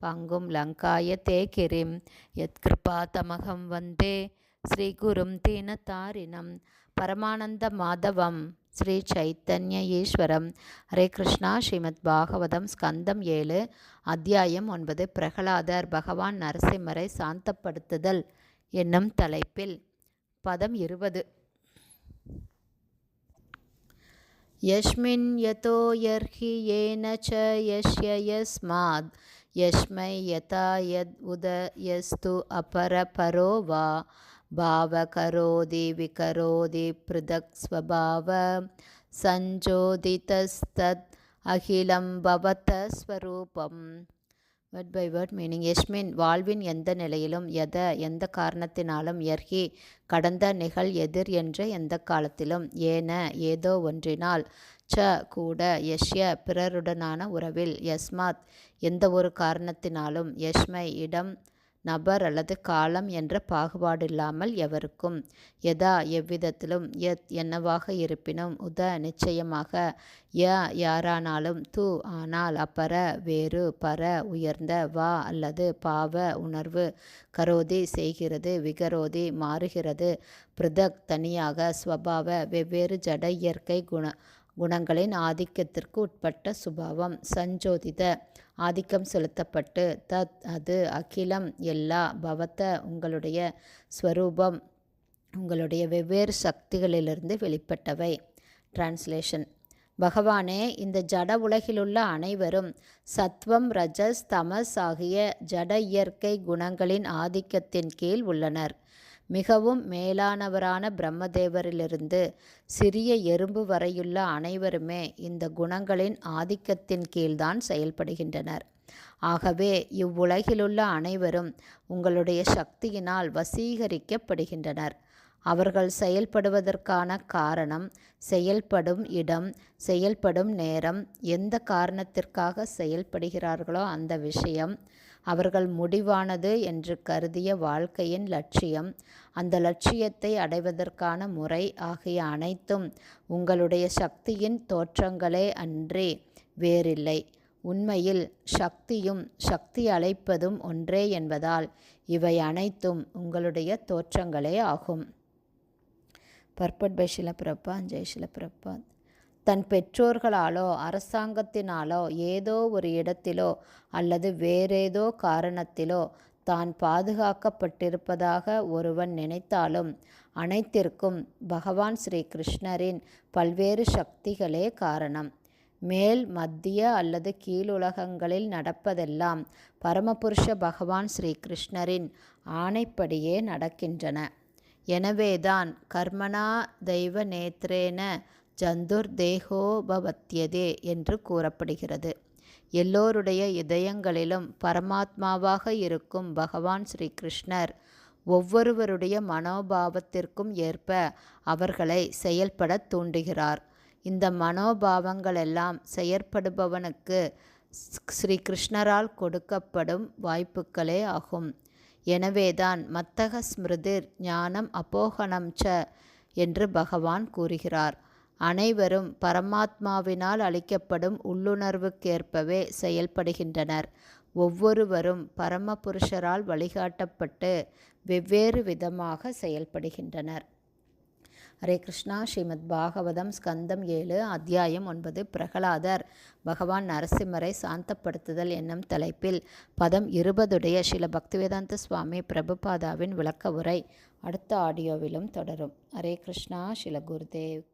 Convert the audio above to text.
பங்கும் லங்காய கிரிம் யத்கிருபா தமகம் வந்தே ஸ்ரீகுரும் தீனதாரிணம் பரமானந்த மாதவம் ஸ்ரீ சைத்தன்ய ஈஸ்வரம் ஹரே கிருஷ்ணா ஸ்ரீமத் பாகவதம் ஸ்கந்தம் ஏழு அத்தியாயம் ஒன்பது பிரகலாதர் பகவான் நரசிம்மரை சாந்தப்படுத்துதல் என்னும் தலைப்பில் பதம் இருபது यस्मिन् यतो यर्हि येन च यस्य यस्माद् यस्मै यथा यद् उदयस्तु अपरपरो वा भावकरोति विकरोति पृथक् स्वभाव सञ्चोदितस्तद् अखिलं भवत स्वरूपम् வேர்ட் பை வேர்ட் மீனிங் எஸ்மின் வாழ்வின் எந்த நிலையிலும் எத எந்த காரணத்தினாலும் எர்ஹி கடந்த நிகழ் எதிர் என்ற எந்த காலத்திலும் ஏன ஏதோ ஒன்றினால் ச கூட யஷ்ய பிறருடனான உறவில் யஸ்மாத் எந்த ஒரு காரணத்தினாலும் யஷ்மை இடம் நபர் அல்லது காலம் என்ற பாகுபாடில்லாமல் எவருக்கும் எதா எவ்விதத்திலும் எத் என்னவாக இருப்பினும் உத நிச்சயமாக ய யாரானாலும் து ஆனால் அப்பர வேறு பர உயர்ந்த வா அல்லது பாவ உணர்வு கரோதி செய்கிறது விகரோதி மாறுகிறது பிருதக் தனியாக ஸ்வபாவ வெவ்வேறு ஜட இயற்கை குண குணங்களின் ஆதிக்கத்திற்கு உட்பட்ட சுபாவம் சஞ்சோதித ஆதிக்கம் செலுத்தப்பட்டு தத் அது அகிலம் எல்லா பவத்த உங்களுடைய ஸ்வரூபம் உங்களுடைய வெவ்வேறு சக்திகளிலிருந்து வெளிப்பட்டவை. டிரான்ஸ்லேஷன் பகவானே இந்த ஜட உலகிலுள்ள அனைவரும் சத்வம் ரஜஸ் தமஸ் ஆகிய ஜட இயற்கை குணங்களின் ஆதிக்கத்தின் கீழ் உள்ளனர். மிகவும் மேலானவரான பிரம்மதேவரிலிருந்து சிறிய எறும்பு வரையுள்ள அனைவருமே இந்த குணங்களின் ஆதிக்கத்தின் கீழ்தான் செயல்படுகின்றனர். ஆகவே இவ்வுலகிலுள்ள அனைவரும் உங்களுடைய சக்தியினால் வசீகரிக்கப்படுகின்றனர். அவர்கள் செயல்படுவதற்கான காரணம் செயல்படும் இடம் செயல்படும் நேரம் எந்த காரணத்திற்காக செயல்படுகிறார்களோ அந்த விஷயம் அவர்கள் முடிவானது என்று கருதிய வாழ்க்கையின் லட்சியம். அந்த லட்சியத்தை அடைவதற்கான முறை ஆகிய அனைத்தும் உங்களுடைய சக்தியின் தோற்றங்களே அன்றி வேறில்லை. உண்மையில் சக்தியும் சக்தி அழைப்பதும் ஒன்றே என்பதால் இவை அனைத்தும் உங்களுடைய தோற்றங்களே ஆகும். பர்பட் பை ஷிலப்பிரப்பா ஜெய் ஷிலப்பிரப்பா தன் பெற்றோர்களாலோ அரசாங்கத்தினாலோ ஏதோ ஒரு இடத்திலோ அல்லது வேறேதோ காரணத்திலோ தான் பாதுகாக்கப்பட்டிருப்பதாக ஒருவன் நினைத்தாலும் அனைத்திற்கும் பகவான் ஸ்ரீ கிருஷ்ணரின் பல்வேறு சக்திகளே காரணம். மேல் மத்திய அல்லது கீழுலகங்களில் நடப்பதெல்லாம் பரமபுருஷ பகவான் ஸ்ரீ கிருஷ்ணரின் ஆணைப்படியே நடக்கின்றன. எனவேதான் கர்மனா தெய்வ நேத்ரேன ஜந்துர்தேகோபவத்தியதே என்று கூறப்படுகிறது. எல்லோருடைய இதயங்களிலும் பரமாத்மாவாக இருக்கும் பகவான் ஸ்ரீ கிருஷ்ணர் ஒவ்வொருவருடைய மனோபாவத்திற்கும் ஏற்ப அவர்களை செயல்பட தூண்டுகிறார். இந்த மனோபாவங்களெல்லாம் செயற்படுபவனுக்கு ஸ்ரீ கிருஷ்ணரால் கொடுக்கப்படும் வாய்ப்புகளே ஆகும். எனவேதான் மத்தக ஸ்மிருதிர் ஞானம் அப்போகணம் ச என்று பகவான் கூறுகிறார். அனைவரும் பரமாத்மாவினால் அளிக்கப்படும் உள்ளுணர்வுக்கேற்பவே செயல்படுகின்றனர். ஒவ்வொருவரும் பரமபுருஷரால் வழிகாட்டப்பட்டு வெவ்வேறு விதமாக செயல்படுகின்றனர். ஹரே கிருஷ்ணா. ஸ்ரீமத் பாகவதம் ஸ்கந்தம் ஏழு அத்தியாயம் ஒன்பது பிரகலாதர். பகவான் நரசிம்மரை சாந்தப்படுத்துதல் என்னும் தலைப்பில் பதம் இருபதுடைய ஸ்ரீல பக்திவேதாந்த சுவாமி பிரபுபாதாவின் விளக்க உரை அடுத்த ஆடியோவிலும் தொடரும். ஹரே கிருஷ்ணா. ஸ்ரீல குருதேவ்